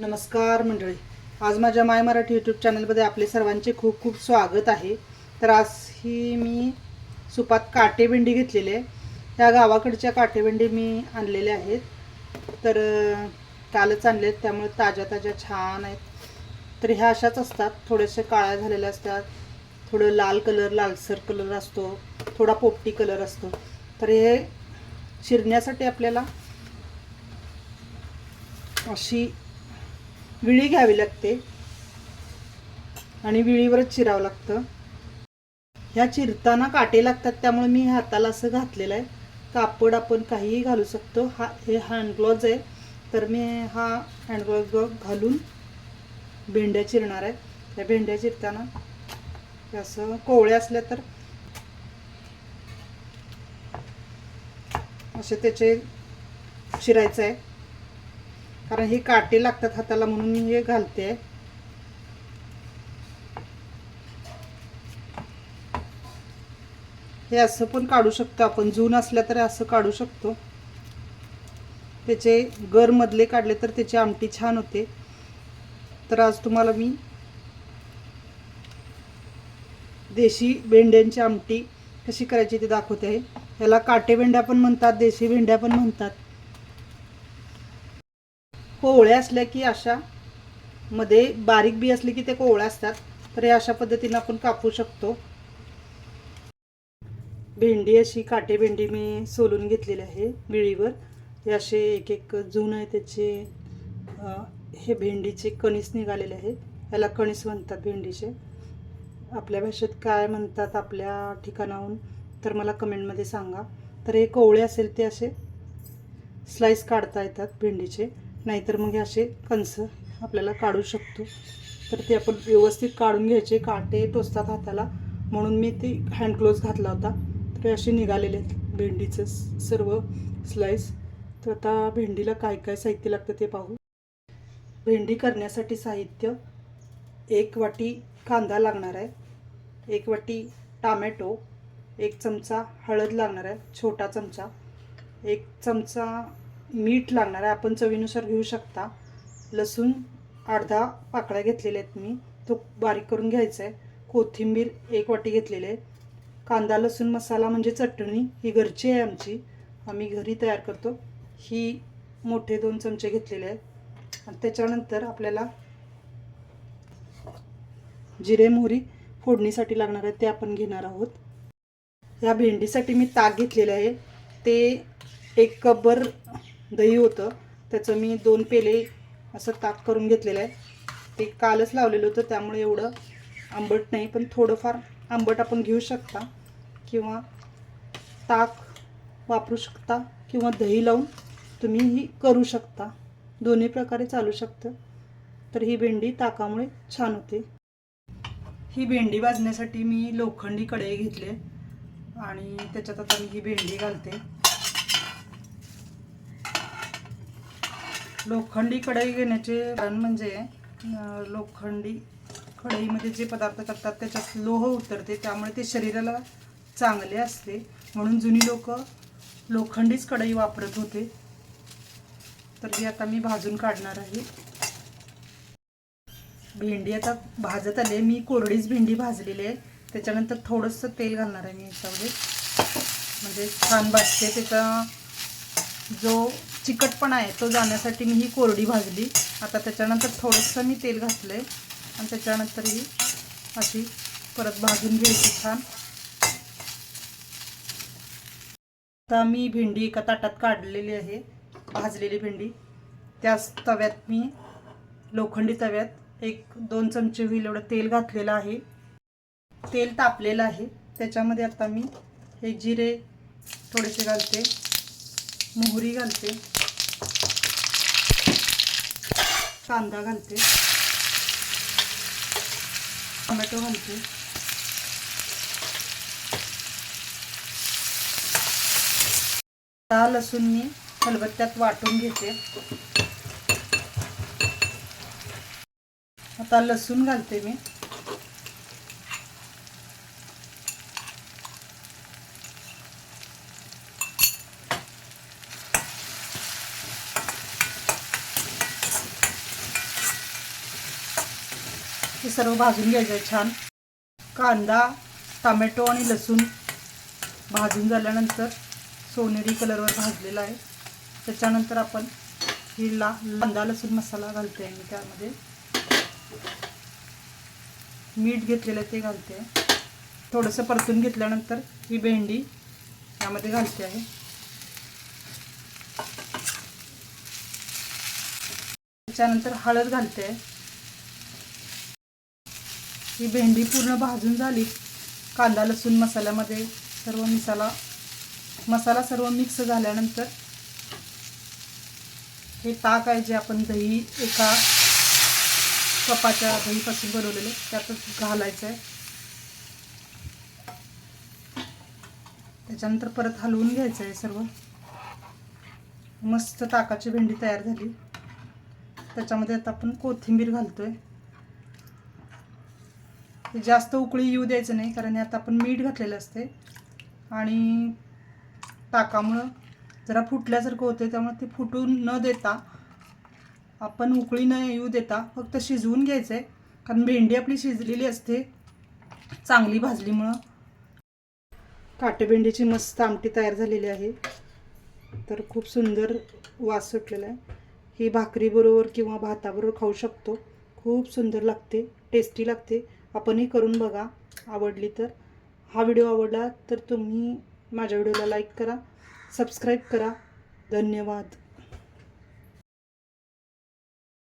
नमस्कार मंडळी. आज माझ्या माय मराठी यूट्यूब चॅनलमध्ये आपले सर्वांचे खूप खूप स्वागत आहे. तर आज ही मी सुपात काटेभेंडी घेतलेली आहे. ह्या गावाकडच्या काटेभेंडी मी आणलेल्या आहेत. तर कालच आणले आहेत. त्यामुळे ताज्या ताज्या छान आहेत. तर ह्या अशाच असतात. थोडेसे काळ्या झालेल्या असतात. थोडं लाल कलर लालसर कलर असतो. थोडा पोपटी कलर असतो. तर हे शिरण्यासाठी आपल्याला अशी विळी घ्यावी लागते. आणि विळीवरच चिरावं लागतं. ह्या चिरताना काटे लागतात त्यामुळे मी हाताला असं घातलेलं आहे. कापड आपण काहीही घालू शकतो. हा हे हँडग्लॉज आहे. तर मी हा हँडग्लॉज घालून भेंड्या चिरणार आहे. त्या भेंड्या चिरताना असं कोवळ्या असल्या तर असे त्याचे चिरायचं आहे. कारण हे काटे लागतात हाताला म्हणून मी हे घालते. हे असं पण काढू शकतो आपण. जून असल्या तर असं काढू शकतो. त्याचे गर मधले काढले तर त्याची आमटी छान होते. तर आज तुम्हाला मी देशी भेंड्यांची आमटी कशी करायची ते दाखवते. आहे ह्याला काटे भेंड्या पण म्हणतात देशी भेंड्या पण म्हणतात. कोवळ्या असल्या की अशा मध्ये बारीक बी असली की ते कोवळ्या असतात. तर हे अशा पद्धतीने आपण कापू शकतो. भेंडी अशी काटे भेंडी मी सोलून घेतलेली आहे विळीवर हे असे एक एक जून आहे त्याचे हे भेंडीचे कणीस निघालेले आहे याला कणीस म्हणतात भेंडीचे. आपल्या भाषेत काय म्हणतात आपल्या ठिकाणाहून तर मला कमेंटमध्ये सांगा. तर हे कोवळे असेल ते असे स्लाईस काढता येतात भेंडीचे. नाहीतर मग हे असे कंस आपल्याला काढू शकतो. तर ते आपण व्यवस्थित काढून घ्यायचे काटे टोचतात हाताला. म्हणून मी ते हँड ग्लोव्ज घातला होता. तर असे निघालेले आहेत. भेंडीचं सर्व स्लाईस तर आता भेंडीला काय काय साहित्य लागतं ते पाहू. भेंडी करण्यासाठी साहित्य एक वाटी कांदा लागणार आहे. एक वाटी टामॅटो एक चमचा हळद लागणार आहे छोटा चमचा. एक चमचा मीठ लागणार आहे. आपण चवीनुसार घेऊ शकता. लसूण अर्धा पाकळ्या घेतलेल्या आहेत मी. तो बारीक करून घ्यायचा आहे. कोथिंबीर एक वाटी घेतलेली आहे. कांदा लसूण मसाला म्हणजे चटणी ही घरची आहे आमची. आम्ही घरी तयार करतो. ही मोठे दोन चमचे घेतलेले आहेत. आणि त्याच्यानंतर आपल्याला जिरे मोहरी फोडणीसाठी लागणार आहे ते आपण घेणार आहोत. या भेंडीसाठी मी ताक घेतलेलं आहे. ते एक कपभर दही होतं. त्याचं मी दोन पेले असं ताक करून घेतलेलं आहे. ते कालच लावलेलं होतं त्यामुळे एवढं आंबट नाही. पण थोडंफार आंबट आपण घेऊ शकता किंवा ताक वापरू शकता किंवा दही लावून तुम्ही ही करू शकता. दोन्ही प्रकारे चालू शकतं. तर ही भेंडी ताकामुळे छान होते. ही भेंडी भाजण्यासाठी मी लोखंडी कढई घेतले आणि त्याच्यात आता मी ही भेंडी घालते. लोखंडी कढई घेण्याचे कारण म्हणजे लोखंडी कढईमध्ये म्हणजे जे पदार्थ करतात त्याच्यात लोह उतरते त्यामुळे ते शरीराला चांगले असते. म्हणून जुनी लोक लोखंडीच कढई वापरत होते. तर ही आता मी भाजून काढणार आहे. भेंडी आता भाजत आली आहे. मी कोरडीच भेंडी भाजलेली आहे. त्याच्यानंतर थोडंसं तेल घालणार आहे मी याच्यामध्ये. म्हणजे छान भाजते. त्याचा जो चिकटपणा आहे तो जाण्यासाठी मी ही कोरडी भाजली. आता त्याच्यानंतर थोडंसं मी तेल घातलं आहे आणि त्याच्यानंतर ही अशी परत भाजून घ्यायची छान. आता मी भेंडी एका ताटात काढलेली आहे भाजलेली भेंडी. त्याच तव्यात मी लोखंडी तव्यात एक दोन चमचे होईल एवढं तेल घातलेलं आहे. तेल तापलेलं आहे. त्याच्यामध्ये आता मी हे जिरे थोडेसे घालते. मोहरी घालते. कांदा घालते. टोमॅटो घालते. आता लसूण मी खलबत्त्यात वाटून घेते. आता लसूण घालते मी. सर्व भाजून घ्यायचं आहे छान. कांदा टमॅटो आणि लसूण भाजून झाल्यानंतर सोनेरी कलरवर भाजलेला आहे. त्याच्यानंतर आपण ही ला कांदा लसूण मसाला घालते मी त्यामध्ये. मीठ घेतलेलं आहे ते घालते थोडंसं परतून घेतल्यानंतर ही भेंडी यामध्ये घालते आहे. त्याच्यानंतर हळद घालते आहे ही भेंडी पूर्ण भाजून झाली. कांदा लसूण मसाल्यामध्ये सर्व मिसाला मसाला सर्व मिक्स झाल्यानंतर हे ताक आहे जे आपण दही एका कपाच्या दहीपासून बनवलेलं त्यातच घालायचं आहे. त्याच्यानंतर परत हलवून घ्यायचं आहे सर्व. मस्त ताकाची भेंडी तयार झाली. त्याच्यामध्ये आता आपण कोथिंबीर घालतोय. ते जास्त उकळी येऊ द्यायचं नाही कारण आता आपण मीठ घातलेलं असते. आणि ताकामुळं जरा फुटल्यासारखं होते त्यामुळे ते फुटून न देता आपण उकळी न येऊ देता फक्त शिजवून घ्यायचं आहे कारण भेंडी आपली शिजलेली असते चांगली भाजलीमुळं. काटेभेंडीची मस्त आमटी तयार झालेली आहे. तर खूप सुंदर वास सुटलेला आहे. ही भाकरीबरोबर किंवा भाताबरोबर खाऊ शकतो. खूप सुंदर लागते टेस्टी लागते. आपणही करून बघा. आवडली तर. हा व्हिडिओ आवडला तर तुम्ही माझ्या व्हिडिओला लाईक करा. सबस्क्राईब करा. धन्यवाद.